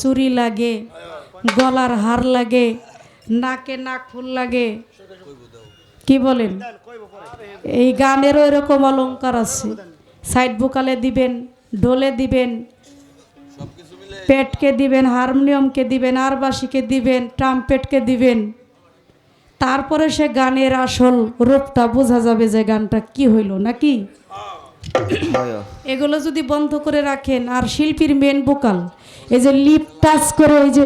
চুরি লাগে, গলার হার লাগে, নাকে নাক ফুল লাগে। কি বলেন? এই গানেরও এরকম অলঙ্কার আছে। সাইড ভোকালে দিবেন, ঢোলে দিবেন, পেটকে দিবেন, হারমোনিয়ামকে দিবেন আরবাসীকে দিবেন, ট্রাম্পেটকে দিবেন। তারপরে সে গানের আসল রূপটা বোঝা যাবে যে গানটা কি হইল, নাকি? এগুলো যদি বন্ধ করে রাখেন আর শিল্পীর মেন বোকাল এই যে লিপ টাচ করে ওই যে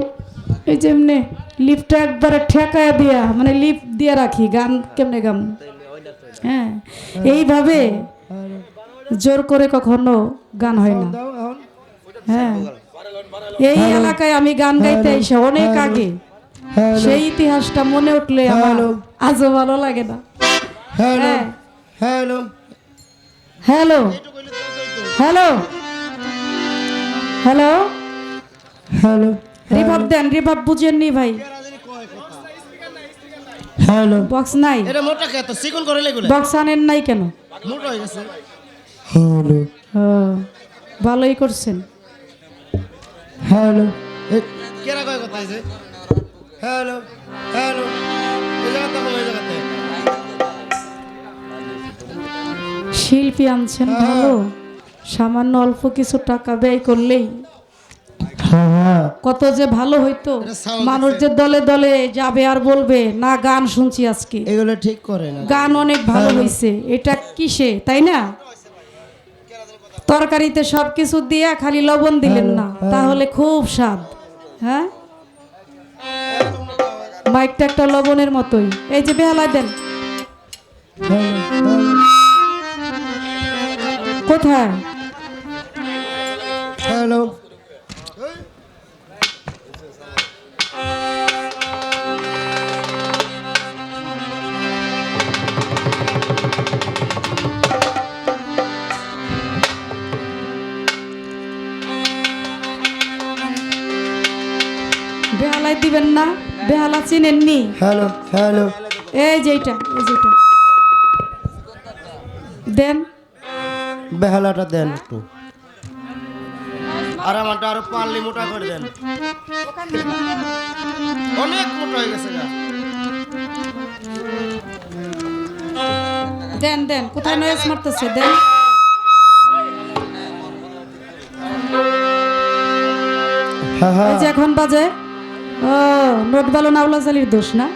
এই যে এমনি লিপটা একবারে ঠেকায় দিয়া মানে লিপ দিয়ে রাখি গান কেমনে গাম? হ্যাঁ এইভাবে জোর করে কখনো গান হয় না। হ্যাঁ এই এলাকায় আমি গান গাইতে এসে অনেক আগে সেই ইতিহাসটা মনে উঠলে আমার আজও ভালো লাগে না। হ্যালো হ্যাঁ। Hello hello. Hello. Hello. Hello. রিভাব দেন রিভাব বুঝেননি ভাই। হ্যালো। বক্স নাই। এটা মোটা খেত চিকন করে লেগুলো। বক্স আনেন নাই কেন? মোটা হয়ে গেছে। হ্যালো। ও, ভালোই করছেন। হ্যালো। কেরা কয় কথা আছে হ্যালো। হ্যালো। এই জায়গাতে কম এই জায়গাতে। শিল্পী আনছেন ভালো। সামান্য অল্প কিছু টাকা ব্যয় করলেই। হ্যাঁ। কত যে ভালো হইতো। মানুষ যে দলে দলে যাবে আর বলবে না গান শুনছি আজকে। এগুলো ঠিক করে না। গান অনেক ভালো হয়েছে এটা কিসে? তাই না? তরকারিতে সব কিছু দিয়ে খালি লবণ দিলেন না। তাহলে খুব স্বাদ। হ্যাঁ? মাইকটা একটা লবণের মতোই। এই যে বেহালা দেন। কোথায়? হ্যালো। বেহালায় দিবেন না বেহালা চিনেননি? Hello hello. এই যেটা এই যেটা দেন। বেহালাটা দেন একটু। আর আমারটা আরও পারলে মোটা করে দেন। অনেক মোটা হয়ে গেছে দেন দেন কোথায় নয়েস মারতেছে? দেন। যে এখন বাজে ও নোট বালো নাওলা জালির দোষ না?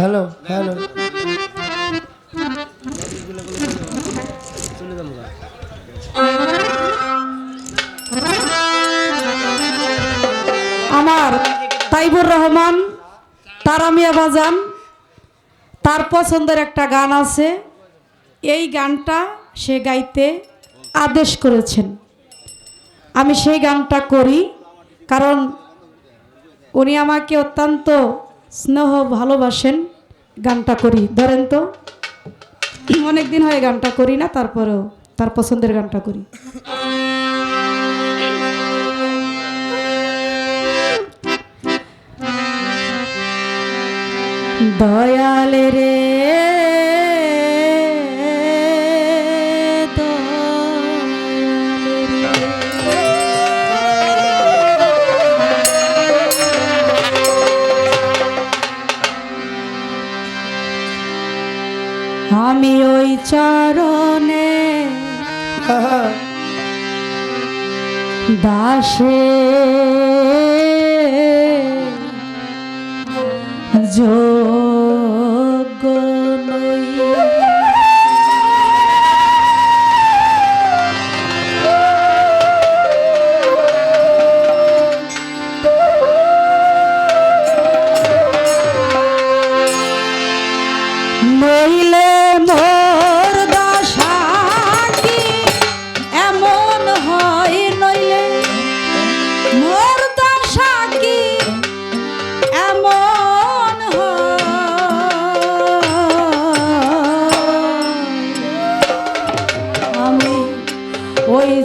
হ্যালো হ্যালো আমার তাইবুর রহমান তারামিয়া বাজান, তার পছন্দের একটা গান আছে। এই গানটা সে গাইতে আদেশ করেছেন। আমি সেই গানটা করি কারণ উনি আমাকে অত্যন্ত স্নেহ ভালোবাসেন। গানটা করি। ধরেন তো অনেক দিন হয়ে গানটা করি না, তারপরেও, তার পছন্দের গানটা করি। দয়ালে রে দাসে। যোগ্য নইলে মোর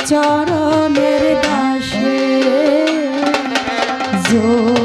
চরণের দাসে যোগ্য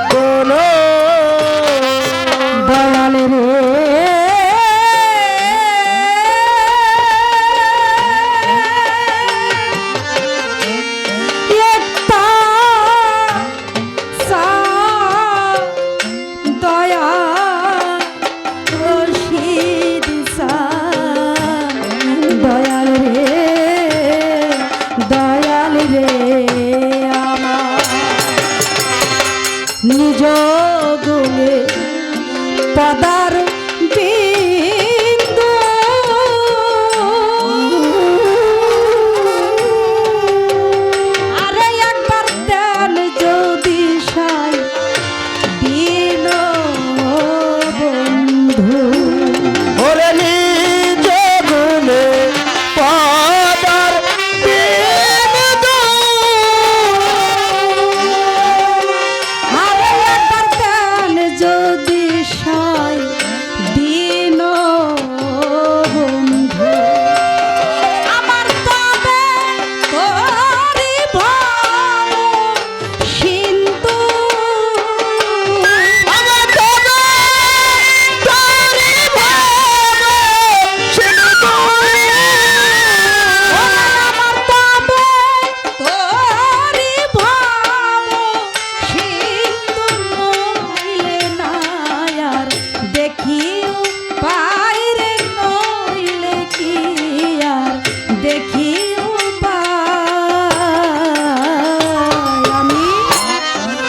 নিজ গুণে পদা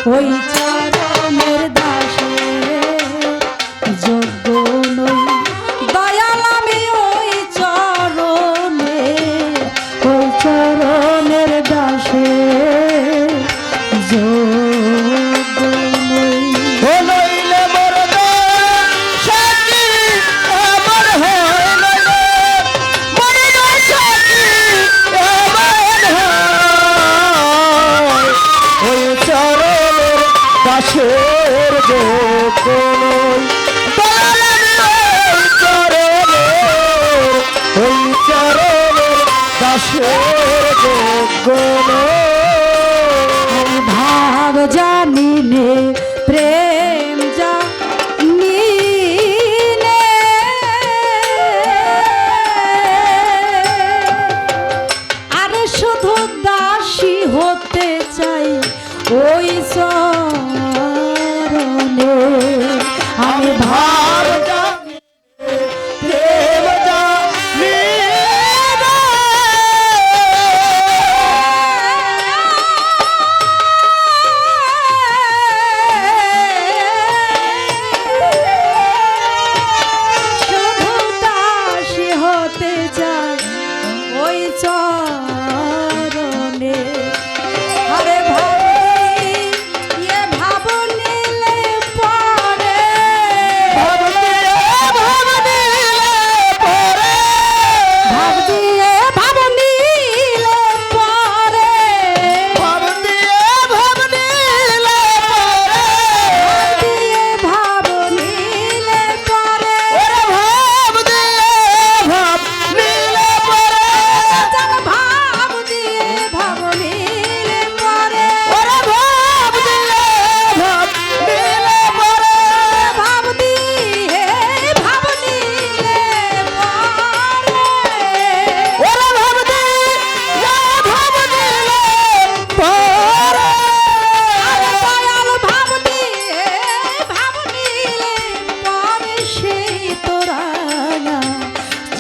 我已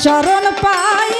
চরণ পায়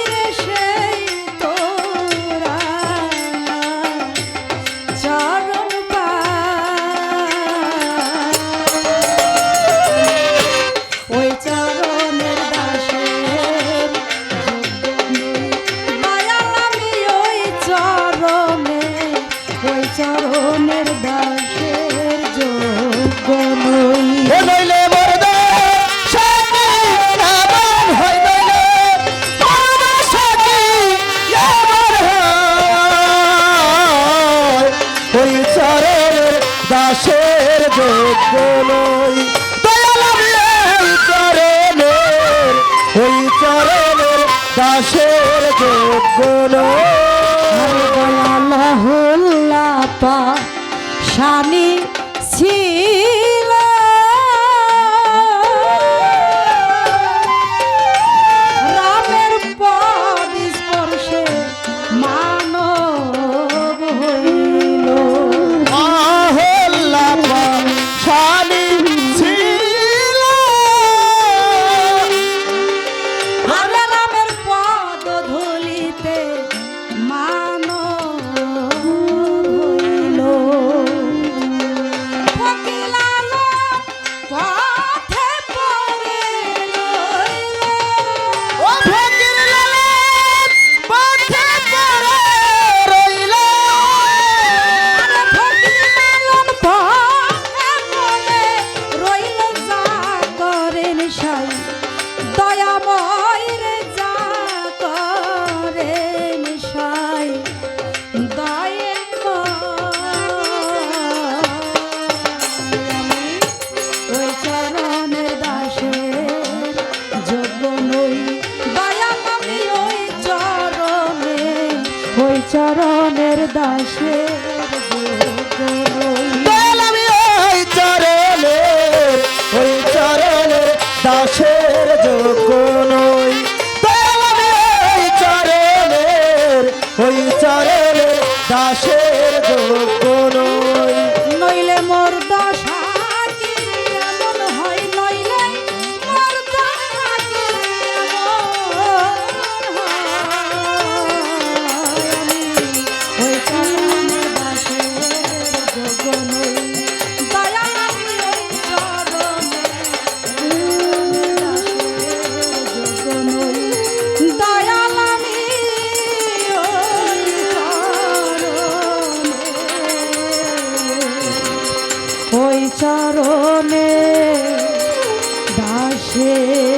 চরণের দাসে ওই দাসের যোগ্য ওই চরণের ওই চরণের দাসের যোগ্য চরণে দাসে